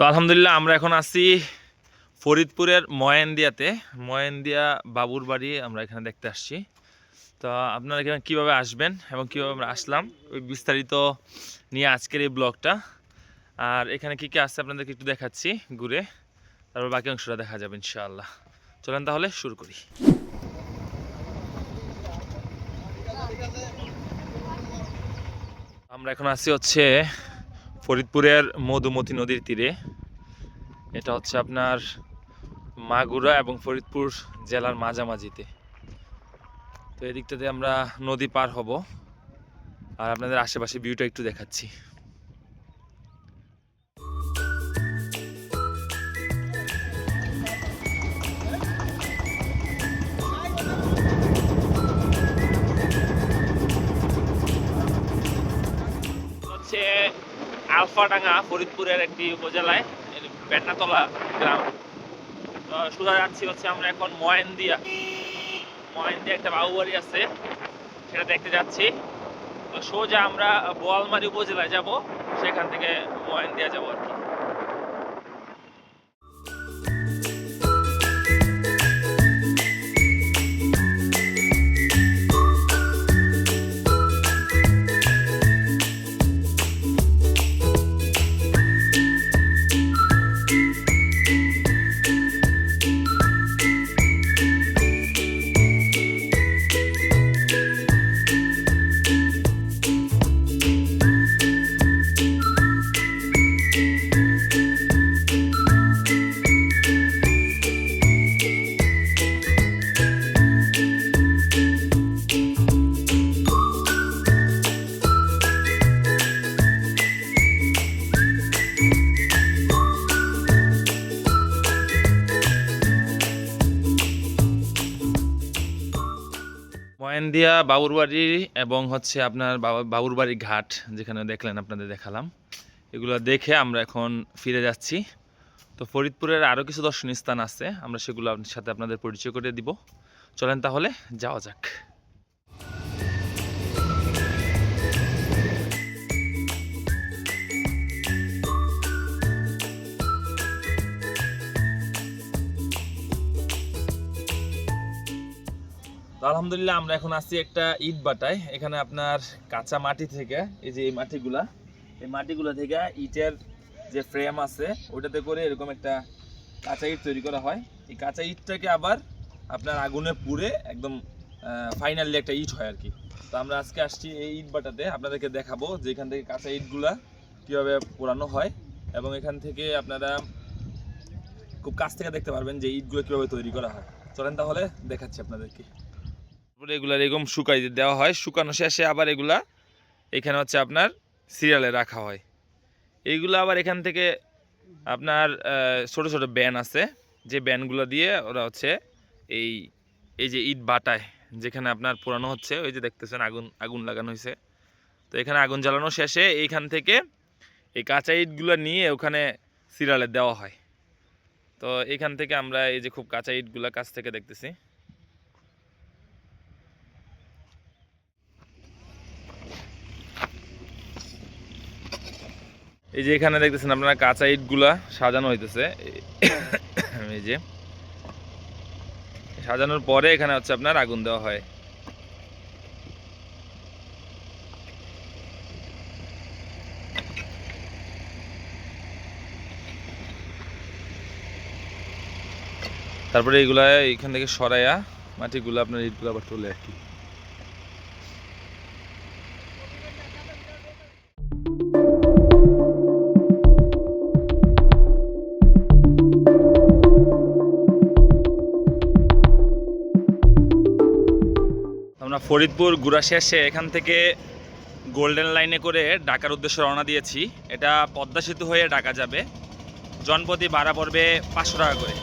তো আলহামদুলিল্লাহ আমরা এখন আছি ফরিদপুরের ময়েন্দিয়াতে। ময়েন্দিয়া বাবুর বাড়ি আমরা এখানে দেখতে আসছি। তো আপনারা এখানে কীভাবে আসবেন এবং কীভাবে আমরা আসলাম, ওই বিস্তারিত নিয়ে আজকের এই ব্লগটা। আর এখানে কী কী আছে আপনাদেরকে একটু দেখাচ্ছি ঘুরে, তারপর বাকি অংশটা দেখা যাবে ইনশাআল্লাহ। চলেন তাহলে শুরু করি। আমরা এখন আছি হচ্ছে ফরিদপুরের মধুমতি নদীর তীরে। এটা হচ্ছে আপনার মাগুরা এবং ফরিদপুর জেলার মাঝামাঝিতে। তো এদিকটাতে আমরা নদী পার হব আর আপনাদের আশেপাশে ভিউটা একটু দেখাচ্ছি। হচ্ছে আলফাডাঙ্গা ফরিদপুরের একটি উপজেলায় বেটনাতলা গ্রাম। সোজা যাচ্ছি হচ্ছে আমরা এখন ময়েন্দিয়া ময়েন্দিয়া একটা বাবু বাড়ি আছে, সেটা দেখতে যাচ্ছি। সোজা আমরা বোয়ালমারি উপজেলায় যাব, সেখান থেকে ময়েন্দিয়া যাব আর কি। ময়েন্দিয়া বাবুরবাড়ি এবং হচ্ছে আপনার বাবুরবাড়ি ঘাট যেখানে দেখলেন, আপনাদের দেখালাম। এগুলো দেখে আমরা এখন ফিরে যাচ্ছি। তো ফরিদপুরের আরও কিছু দর্শনীয় স্থান আছে, আমরা সেগুলো আপনার সাথে আপনাদের পরিচয় করে দিব। চলেন তাহলে, যাওয়া যাক। তো আলহামদুলিল্লাহ আমরা এখন আছি একটা ইট বাটায়। এখানে আপনার কাঁচা মাটি থেকে, এই যে এই মাটিগুলা এই মাটিগুলা থেকে ইটের যে ফ্রেম আছে ওটাতে করে এরকম একটা কাঁচা ইট তৈরি করা হয়। এই কাঁচা ইটটাকে আবার আপনার আগুনে পুড়ে একদম ফাইনালি একটা ইট হয় আর কি তো আমরা আজকে আসছি এই ইট বাটাতে। আপনাদেরকে দেখাবো যে এখান থেকে কাঁচা ইটগুলা কীভাবে পোড়ানো হয় এবং এখান থেকে আপনারা খুব কাছ থেকে দেখতে পারবেন যে ইটগুলো কীভাবে তৈরি করা হয়। চলেন তাহলে দেখাচ্ছি আপনাদেরকে। তারপরে এগুলা এরকম শুকাই দেওয়া হয়, শুকানো শেষে আবার এগুলা এখানে হচ্ছে আপনার সিরিয়ালে রাখা হয়। এইগুলো আবার এখান থেকে আপনার ছোট ছোট ব্যান আছে, যে ব্যানগুলো দিয়ে ওরা হচ্ছে এই এই যে ইট বাটায়, যেখানে আপনার পুরানো হচ্ছে, ওই যে দেখতেছেন আগুন আগুন লাগানো হয়েছে। তো এখানে আগুন জ্বালানো শেষে এইখান থেকে এই কাঁচা ইটগুলো নিয়ে ওখানে সিরিয়ালে দেওয়া হয়। তো এখান থেকে আমরা এই যে খুব কাঁচা ইটগুলা কাছ থেকে দেখতেছি। এই যে এখানে দেখতেছেন আপনারা কাঁচা ইটগুলা সাজানো হইতেছে। এই যে। সাজানোর পরে এখানে হচ্ছে আপনার আগুন দেওয়া হয়। তারপরে এইগুলা এখান থেকে সরাইয়া মাটিগুলো আপনার ইটগুলো আবার তোলে আর কি। আমরা ফরিদপুর ঘুরা শেষে এখান থেকে গোল্ডেন লাইনে করে ঢাকার উদ্দেশ্যে রওনা দিয়েছি। এটা পদ্মা সেতু হয়ে ঢাকা যাবে। জনপতি ভাড়া পড়বে পাঁচশো টাকা করে।